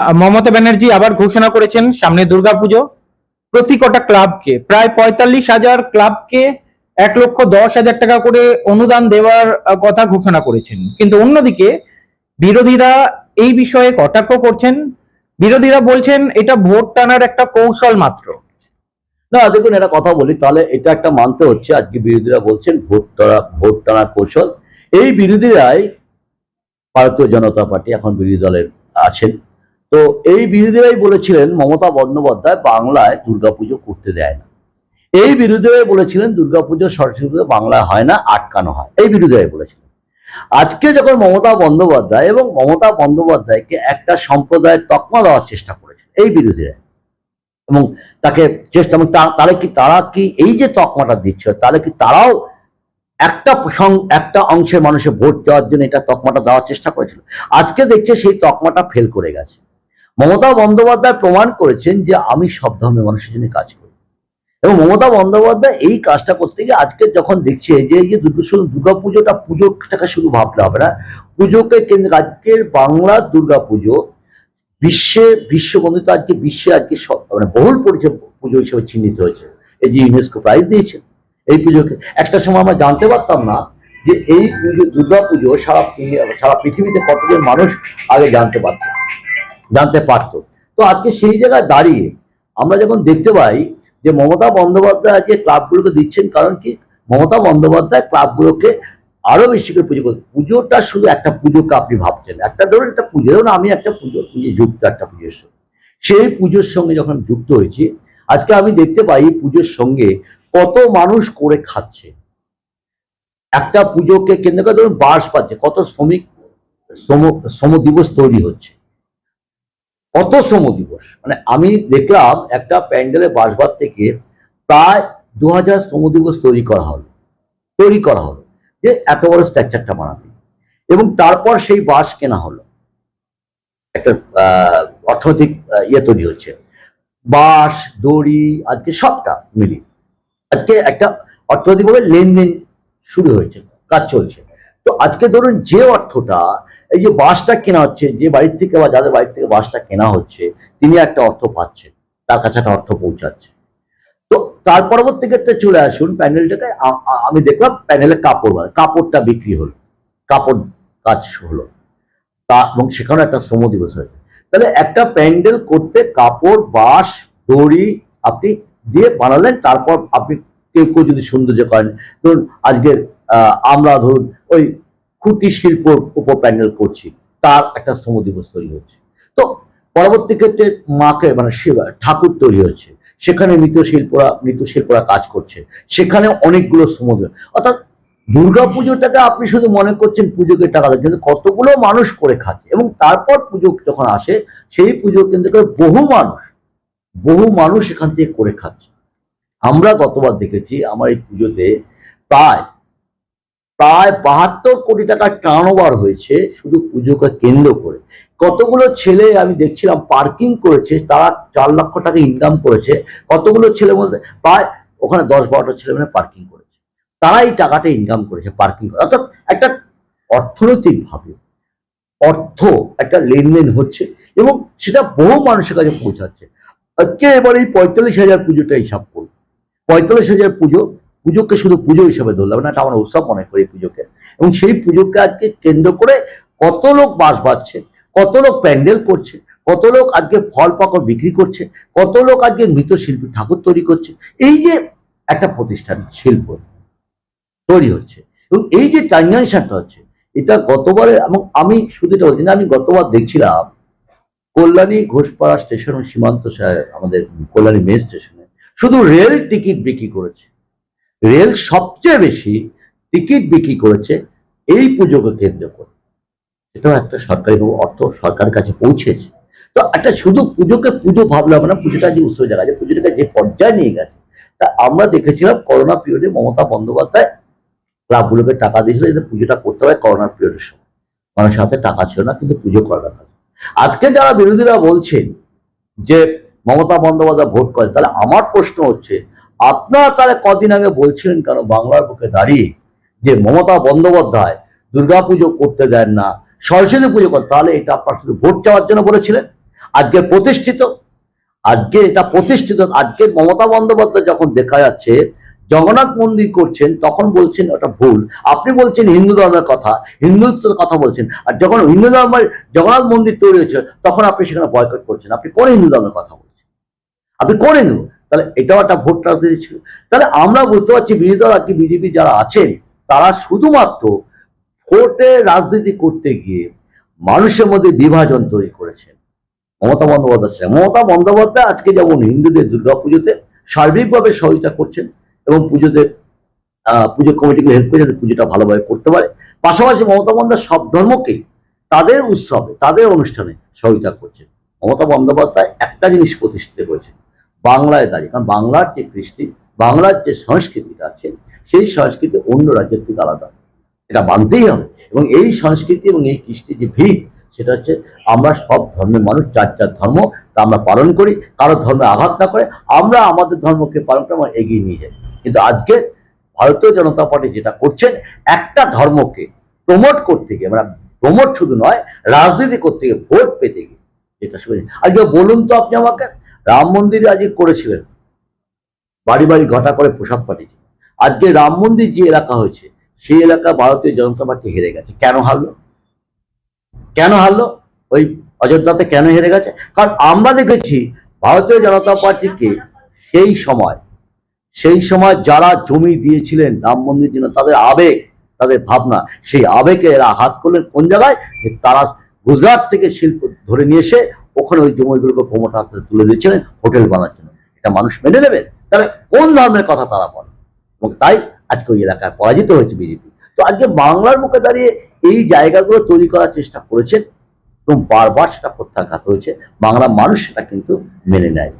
মমতা ব্যানার্জি আবার ঘোষণা করেছেন সামনে দুর্গাপুজো। প্রতি কটা ক্লাবকে, প্রায় পঁয়তাল্লিশ হাজার ক্লাবকে এক লক্ষ দশ হাজার টাকা করে অনুদান দেওয়ার কথা ঘোষণা করেছেন। কিন্তু অন্যদিকে বিরোধীরা এই বিষয়ে কটাক্ষ করছেন। বিরোধীরা বলছেন, এটা ভোট টানার একটা কৌশল মাত্র। না, দেখুন এটা কথা বলি, তাহলে এটা একটা মানতে হচ্ছে। আজকে বিরোধীরা বলছেন, ভোট টানা, ভোট টানার কৌশল। এই বিরোধীরাই ভারতীয় জনতা পার্টি, এখন বিরোধী দলের আছেন। তো এই বিরোধীরাই বলেছিলেন মমতা বন্দ্যোপাধ্যায় বাংলায় দুর্গাপুজো করতে দেয় না। এই বিরোধীরাই বলেছিলেন দুর্গাপুজো সরস্বতী পুজো বাংলায় হয় না, আটকানো হয়। এই বিরোধীরাই বলেছিলেন। আজকে যখন মমতা বন্দ্যোপাধ্যায় এবং মমতা বন্দ্যোপাধ্যায়কে একটা সম্প্রদায়ের তকমা দেওয়ার চেষ্টা করেছেন, এই বিরোধীরা এবং তাকে চেষ্টা, এবং তা- তাহলে কি, তারা কি এই যে তকমাটা দিচ্ছে, তাহলে কি তারাও একটা একটা অংশের মানুষের ভোট দেওয়ার জন্য এটা তকমাটা দেওয়ার চেষ্টা করেছিল? আজকে দেখছে সেই তকমাটা ফেল করে গেছে। মমতা বন্দ্যোপাধ্যায় প্রমাণ করেছেন যে আমি সব ধর্মের মানুষের জন্য কাজ করি। এবং মমতা বন্দ্যোপাধ্যায় এই কাজটা করতে গিয়ে আজকে যখন দেখছে যে এই যে দুর্গা দুর্গা পুজোটা পুজোটাকে শুধু ভাবলে হবে না, পুজোকে কেন্দ্র আজকের বাংলার দুর্গা পুজো বিশ্বে, বিশ্ববন্ধিত আজকে বিশ্বে আজকে মানে বহুল পরিচয় পুজো হিসেবে চিহ্নিত হয়েছে। এই যে ইউনেস্কো প্রাইজ দিয়েছে, এই পুজোকে। একটা সময় আমরা জানতে পারতাম না যে এই পুজো দুর্গা পুজো সারা সারা পৃথিবীতে কতজন মানুষ আগে জানতে পারত। জানতে পারতো। তো আজকে সেই জায়গায় দাঁড়িয়ে আমরা যখন দেখতে পাই যে মমতা বন্দ্যোপাধ্যায় আজকে ক্লাবগুলোকে দিচ্ছেন, কারণ কি? মমতা বন্দ্যোপাধ্যায় ক্লাবগুলোকে আরও বেশি করে পুজো করছে। পুজোটা শুধু একটা পুজোকে আপনি ভাবছেন। একটা ধরুন একটা পুজো ধরুন আমি একটা পুজো পুজো যুক্ত একটা পুজোর সঙ্গে। সেই পুজোর সঙ্গে যখন যুক্ত হয়েছি, আজকে আমি দেখতে পাই পুজোর সঙ্গে কত মানুষ করে খাচ্ছে। একটা পুজোকে কেন্দ্র করে ধরুন বাস পাচ্ছে কত শ্রমিক, শ্রম শ্রম দিবস তৈরি হচ্ছে। কত শ্রম দিবস। মানে আমি দেখলাম একটা প্যান্ডেলে বাসবার থেকে প্রায় দু হাজার শ্রম দিবস তৈরি করা হলো। তৈরি করা হলো। যে এত বড় স্ট্রাকচারটা বানাবে। এবং তারপর সেই বাস কেনা হলো। একটা অর্থনৈতিক ইয়ে তৈরি হচ্ছে। বাস, দড়ি, আজকে সবটা মিলিয়ে। আজকে একটা অর্থনৈতিকভাবে লেনদেন শুরু হয়েছে, কাজ চলছে। তো আজকে ধরুন যে অর্থটা এই যে বাসটা কেনা হচ্ছে, যে বাড়ির থেকে বা যাদের বাড়ির থেকে বাসটা কেনা হচ্ছে, তিনি একটা অর্থ পাচ্ছেন, তার কাছে একটা অর্থ পৌঁছাচ্ছে তো তার পরবর্তী ক্ষেত্রে চলে আসুন আ- আমি দেখলাম প্যানেলে কাপড়। কাপড়টা বিক্রি হলো, কাপড় কাজ হলো তা, এবং সেখানে একটা শ্রম দিবস হয়েছে তাহলে একটা প্যান্ডেল করতে কাপড়, বাঁশ, দড়ি আপনি দিয়ে বানালেন, তারপর আপনি কেউ কেউ যদি সৌন্দর্য করেন, ধরুন আজকের আমরা ধরুন ওই খুঁটি শিল্পর উপর প্যান্ডেল করছি, তার একটা শ্রম দিবস তৈরি হচ্ছে। তো পরবর্তী ক্ষেত্রে মাকে মানে শিব- ঠাকুর তৈরি হচ্ছে। সেখানে মৃৎশিল্পরা মৃৎশিল্পরা কাজ করছে। সেখানে অনেকগুলো দিবস। অর্থাৎ দুর্গা পুজোটাকে আপনি শুধু মনে করছেন পুজোকে টাকা দেয় কিন্তু কতগুলো মানুষ করে খাচ্ছে। এবং তারপর পুজো যখন আসে, সেই পুজো কেন্দ্র করে বহু মানুষ বহু মানুষ এখান থেকে করে খাচ্ছে। আমরা গতবার দেখেছি, আমার এই পুজোতে প্রায় প্রায় বাহাত্তর কোটি টাকা টার্ন হয়েছে শুধু পুজোকে কেন্দ্র করে। কতগুলো ছেলে আমি দেখছিলাম পার্কিং করেছে, তারা চার লক্ষ টাকা ইনকাম করেছে, কতগুলো ছেলে বলতে প্রায় ওখানে দশ বারোটা ছেলে মানে পার্কিং করেছে। তারা এই টাকাটা ইনকাম করেছে পার্কিং অর্থাৎ একটা অর্থনৈতিক ভাবে অর্থ একটা লেনদেন হচ্ছে এবং সেটা বহু মানুষের কাছে পৌঁছাচ্ছে। আজকে এবার এই পঁয়তাল্লিশ হাজার পুজোটা হিসাব করুন। পঁয়তাল্লিশ হাজার পুজো পুজোকে শুধু পুজো হিসেবে ধরলাম না এটা আমরা উৎসব মনে করি পুজোকে। এবং সেই পুজোকে আজকে কেন্দ্র করে কত লোক বাস বাঁধছে, কত লোক প্যান্ডেল করছে, কত লোক আজকে ফল পাকড় বিক্রি করছে, কত লোক আজকে মৃৎশিল্পী ঠাকুর তৈরি করছে। এই যে একটা প্রতিষ্ঠান শিল্প তৈরি হচ্ছে, এবং এই যে ট্রানজাকশনটা হচ্ছে, এটা গতবারে এবং আমি শুধু এটা বলছি না, আমি গতবার দেখছিলাম, কল্যাণী ঘোষপাড়া স্টেশন সীমান্ত আমাদের কল্যাণী মেন স্টেশনে শুধু রেল টিকিট বিক্রি করেছে। রেল সবচেয়ে বেশি টিকিট বিক্রি করেছে এই পুজোকে কেন্দ্র করে। এটাও একটা সরকারি অর্থ সরকারের কাছে পৌঁছেছে। তো একটা শুধু পুজোকে পুজো ভাবলে হবে না, পুজোটা যে উৎসব জায়গা আছে পুজোটাকে যে পর্যায়ে নিয়ে গেছে, তা আমরা দেখেছিলাম করোনা পিরিয়ডে মমতা বন্দ্যোপাধ্যায় ক্লাবগুলোকে টাকা দিয়েছিল যাতে পুজোটা করতে হয় করোনার পিরিয়ডের সময়। মানুষের হাতে টাকা ছিল না, কিন্তু পুজো করা দরকার আজকে যারা বিরোধীরা বলছেন যে মমতা বন্দ্যোপাধ্যায় ভোট করে তাহলে আমার প্রশ্ন হচ্ছে আপনারা তাহলে কদিন আগে বলছিলেন কেন বাংলার বুকে দাঁড়িয়ে যে মমতা বন্দ্যোপাধ্যায় দুর্গাপুজো করতে দেন না, সরস্বতী পুজো করে তাহলে এটা আপনার শুধু ভোট চাওয়ার জন্য বলেছিলেন? আজকে প্রতিষ্ঠিত, আজকে এটা প্রতিষ্ঠিত, আজকে মমতা বন্দ্যোপাধ্যায় যখন দেখা যাচ্ছে, জগন্নাথ মন্দির করছেন, তখন বলছেন ওটা ভুল। আপনি বলছেন হিন্দু ধর্মের কথা, হিন্দুত্বের কথা বলছেন, আর যখন হিন্দু ধর্মের জগন্নাথ মন্দির তৈরি হয়েছে তখন আপনি সেখানে বয়কট করছেন। আপনি কোন হিন্দু ধর্মের কথা বলছেন? আপনি কোন হিন্দু? তাহলে এটাও একটা ভোট রাজনীতি ছিল। তাহলে আমরা বুঝতে পারছি বিরোধী দল আর কি বিজেপি যারা আছেন, তারা শুধুমাত্র ভোটে রাজনীতি করতে গিয়ে মানুষের মধ্যে বিভাজন তৈরি করেছেন। মমতা বন্দ্যোপাধ্যায় মমতা বন্দ্যোপাধ্যায় আজকে যেমন হিন্দুদের দুর্গাপুজোতে সার্বিকভাবে সহযোগিতা করছেন এবং পুজোতে পুজো কমিটিকে হেল্প করে যাতে পুজোটা ভালোভাবে করতে পারে, পাশাপাশি মমতা বন্দ্যোপাধ্যায় সব ধর্মকেই তাদের উৎসবে, তাদের অনুষ্ঠানে সহযোগিতা করছেন। মমতা বন্দ্যোপাধ্যায় একটা জিনিস প্রতিষ্ঠিত করেছেন বাংলায় দাঁড়িয়ে। কারণ বাংলার যে কৃষ্টি, বাংলার যে সংস্কৃতিটা আছে, সেই সংস্কৃতি অন্য রাজ্যের থেকে আলাদা। এটা মানতেই হবে। এবং এই সংস্কৃতি এবং এই কৃষ্টির যে ভিত, সেটা হচ্ছে আমরা সব ধর্মের মানুষ চার চার ধর্ম, তা আমরা পালন করি। কারও ধর্মে আঘাত না করে আমরা আমাদের ধর্মকে পালন করে আমরা এগিয়ে নিয়ে যাই। কিন্তু আজকে ভারতীয় জনতা পার্টি যেটা করছেন, একটা ধর্মকে প্রমোট করতে গিয়ে আমরা প্রমোট শুধু নয়, রাজনীতি করতে গিয়ে ভোট পেতে গিয়ে, যেটা শুনে আজকে বলুন তো আপনি আমাকে রাম মন্দিরে আজকে করেছিলেন। বাড়ি বাড়ি ঘটা করে পোশাক পাঠিয়েছে আজকে রাম মন্দির যে এলাকা হয়েছে, সেই এলাকা ভারতীয় জনতা পার্টি হেরে গেছে। কেন হারলো? কেন হারলো? ওই অযোধ্যাতে কেন হেরে গেছে? কারণ আমরা দেখেছি ভারতীয় জনতা পার্টিকে সেই সময় সেই সময় যারা জমি দিয়েছিলেন রাম মন্দির জন্য, তাদের আবেগ, তাদের ভাবনা, সেই আবেগে এরা হাত করলেন। কোন জায়গায়? তারা গুজরাট থেকে শিল্প ধরে নিয়ে এসে ওখানে ওই জমিগুলোকে প্রমোটার হাতে তুলে দিয়েছিলেন হোটেল বানার জন্য। এটা মানুষ মেনে নেবে, তাহলে কোন ধরনের কথা তারা বলে? এবং তাই আজকে ওই এলাকায় পরাজিত হয়েছে বিজেপি তো আজকে বাংলার মুখে দাঁড়িয়ে এই জায়গাগুলো তৈরি করার চেষ্টা করেছেন এবং বারবার সেটা প্রত্যাঘাত হয়েছে। বাংলা মানুষ সেটা কিন্তু মেনে নেয়